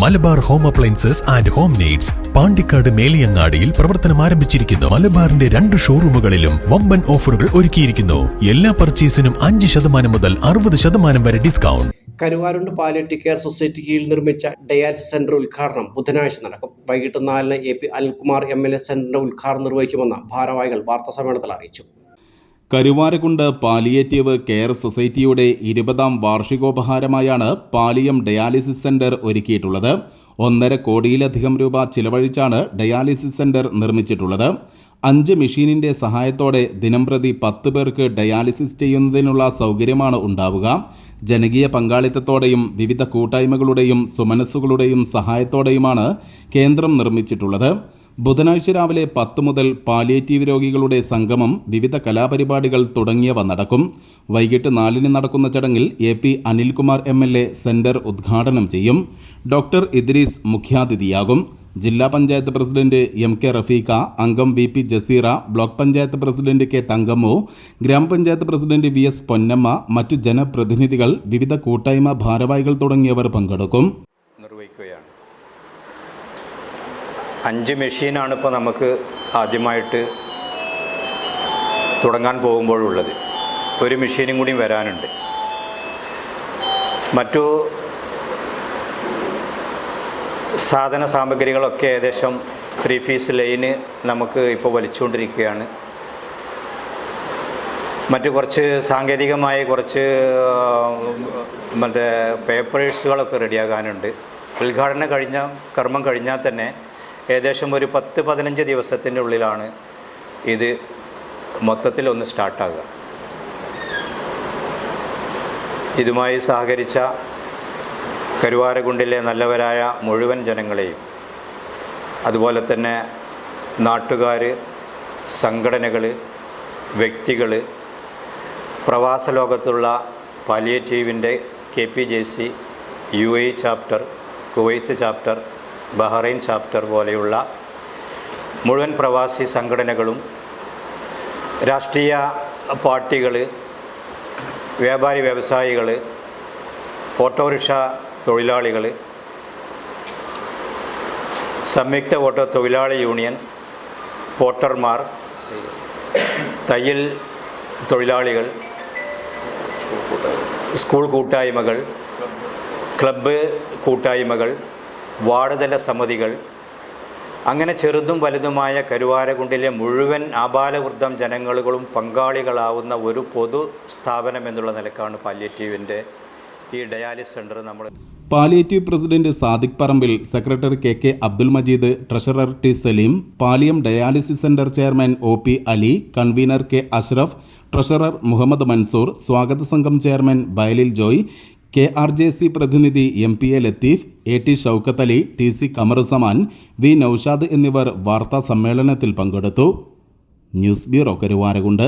Malabar home appliances and home needs Pandikkad മേലിയങ്ങാടിയിൽ പ്രവർത്തനം ആരംഭിച്ചിരിക്കുന്നു. മലബാറിന്റെ രണ്ട് ഷോറൂമുകളിലും വമ്പൻ ഓഫറുകൾ ഒരുക്കിയിരിക്കുന്നു. എല്ലാ പർച്ചേസിനും അഞ്ച് ശതമാനം മുതൽ അറുപത് ശതമാനം വരെ discount. Karuvarakund palliative care society കീഴിൽ നിർമ്മിച്ച ഡയാലിസിസ് സെന്റർ ഉദ്ഘാടനം ബുധനാഴ്ച നടക്കും. വൈകിട്ട് നാലിന് A P Anilkumar M L A സെന്ററിന്റെ ഉദ്ഘാടനം നിർവഹിക്കുമെന്ന് ഭാരവാഹികൾ വാർത്താസമ്മേളനത്തിൽ അറിയിച്ചു. കരുവാരക്കുണ്ട് പാലിയേറ്റീവ് കെയർ സൊസൈറ്റിയുടെ ഇരുപതാം വാർഷികോപഹാരമായാണ് പാലിയം ഡയാലിസിസ് സെന്റർ ഒരുക്കിയിട്ടുള്ളത്. ഒന്നര കോടിയിലധികം രൂപ ചിലവഴിച്ചാണ് ഡയാലിസിസ് സെന്റർ നിർമ്മിച്ചിട്ടുള്ളത്. അഞ്ച് മെഷീനിന്റെ സഹായത്തോടെ ദിനംപ്രതി പത്ത് പേർക്ക് ഡയാലിസിസ് ചെയ്യുന്നതിനുള്ള സൗകര്യമാണ് ഉണ്ടാവുക. ജനകീയ പങ്കാളിത്തത്തോടെയും വിവിധ കൂട്ടായ്മകളുടെയും സുമനസ്സുകളുടെയും സഹായത്തോടെയുമാണ് കേന്ദ്രം നിർമ്മിച്ചിട്ടുള്ളത്. ബുധനാഴ്ച രാവിലെ പത്ത് മുതൽ പാലിയേറ്റീവ് രോഗികളുടെ സംഗമം വിവിധ കലാപരിപാടികൾ തുടങ്ങിയവ നടക്കും. വൈകിട്ട് നാലിന് നടക്കുന്ന ചടങ്ങിൽ A P Anilkumar M L A centre ഉദ്ഘാടനം ചെയ്യും. ഡോക്ടർ ഇദ്രീസ് മുഖ്യാതിഥിയാകും. ജില്ലാ panchayat president M K Rafeeqa അംഗം V P Jaseera block panchayat president K Thankammu ഗ്രാമപഞ്ചായത്ത് പ്രസിഡന്റ് വി എസ് പൊന്നമ്മ മറ്റു ജനപ്രതിനിധികൾ വിവിധ കൂട്ടായ്മ ഭാരവാഹികൾ തുടങ്ങിയവർ പങ്കെടുക്കും. അഞ്ച് മെഷീനാണ് ഇപ്പോൾ നമുക്ക് ആദ്യമായിട്ട് തുടങ്ങാൻ പോകുമ്പോഴുള്ളത്. ഒരു മെഷീനും കൂടി വരാനുണ്ട്. മറ്റു സാധന സാമഗ്രികളൊക്കെ ഏകദേശം ത്രീ ഫീസ് ലൈന് നമുക്ക് ഇപ്പോൾ വലിച്ചുകൊണ്ടിരിക്കുകയാണ്. മറ്റു കുറച്ച് സാങ്കേതികമായ കുറച്ച് മറ്റേ പേപ്പേഴ്സുകളൊക്കെ റെഡിയാകാനുണ്ട്. ഉദ്ഘാടനം കഴിഞ്ഞ കർമ്മം കഴിഞ്ഞാൽ തന്നെ ഏകദേശം ഒരു പത്ത് പതിനഞ്ച് ദിവസത്തിന്റെ ഉള്ളിലാണ് ഇത് മൊത്തത്തിൽ ഒന്ന് സ്റ്റാർട്ടാകുക. ഇതുമായി സഹകരിച്ച കരുവാരകുണ്ടിലെ നല്ലവരായ മുഴുവൻ ജനങ്ങളെയും അതുപോലെ തന്നെ നാട്ടുകാർ സംഘടനകൾ വ്യക്തികൾ പ്രവാസ ലോകത്തുള്ള പാലിയേറ്റീവിന്റെ K P J C U A chapter Kuwait chapter Bahrain chapter പോലെയുള്ള മുഴുവൻ പ്രവാസി സംഘടനകളും രാഷ്ട്രീയ പാർട്ടികൾ വ്യാപാരി വ്യവസായികൾ ഓട്ടോറിക്ഷ തൊഴിലാളികൾ സംയുക്ത ഓട്ടോ തൊഴിലാളി യൂണിയൻ പോട്ടർമാർ തയ്യൽ തൊഴിലാളികൾ സ്കൂൾ കൂട്ടായ്മകൾ ക്ലബ്ബ് കൂട്ടായ്മകൾ വാർഡ് തല സമിതികൾ അങ്ങനെ ചെറുതും വലുതുമായ കരുവാരകുണ്ടിലെ മുഴുവൻ ആബാലവൃദ്ധം ജനങ്ങളുകളും പങ്കാളികളാവുന്ന ഒരു പൊതു സ്ഥാപനം എന്നുള്ള നിലക്കാണ് പാലിയേറ്റീവിന്റെ ഈ ഡയാലിസ് സെന്റർ നമ്മൾ palliative president Sadiq Parambil secretary K K Abdul Majeed treasurer T Saleem Paliyam dialysis centre chairman O P Ali convener K Ashraf treasurer Muhammad Mansoor സ്വാഗത സംഘം chairman Vayalil Joy K R J C പ്രതിനിധി M P A Latheef A T Shoukath Ali T C Kamaruzaman V Noushad എന്നിവർ വാർത്താ സമ്മേളനത്തിൽ പങ്കെടുത്തു. News bureau Karuvarakund.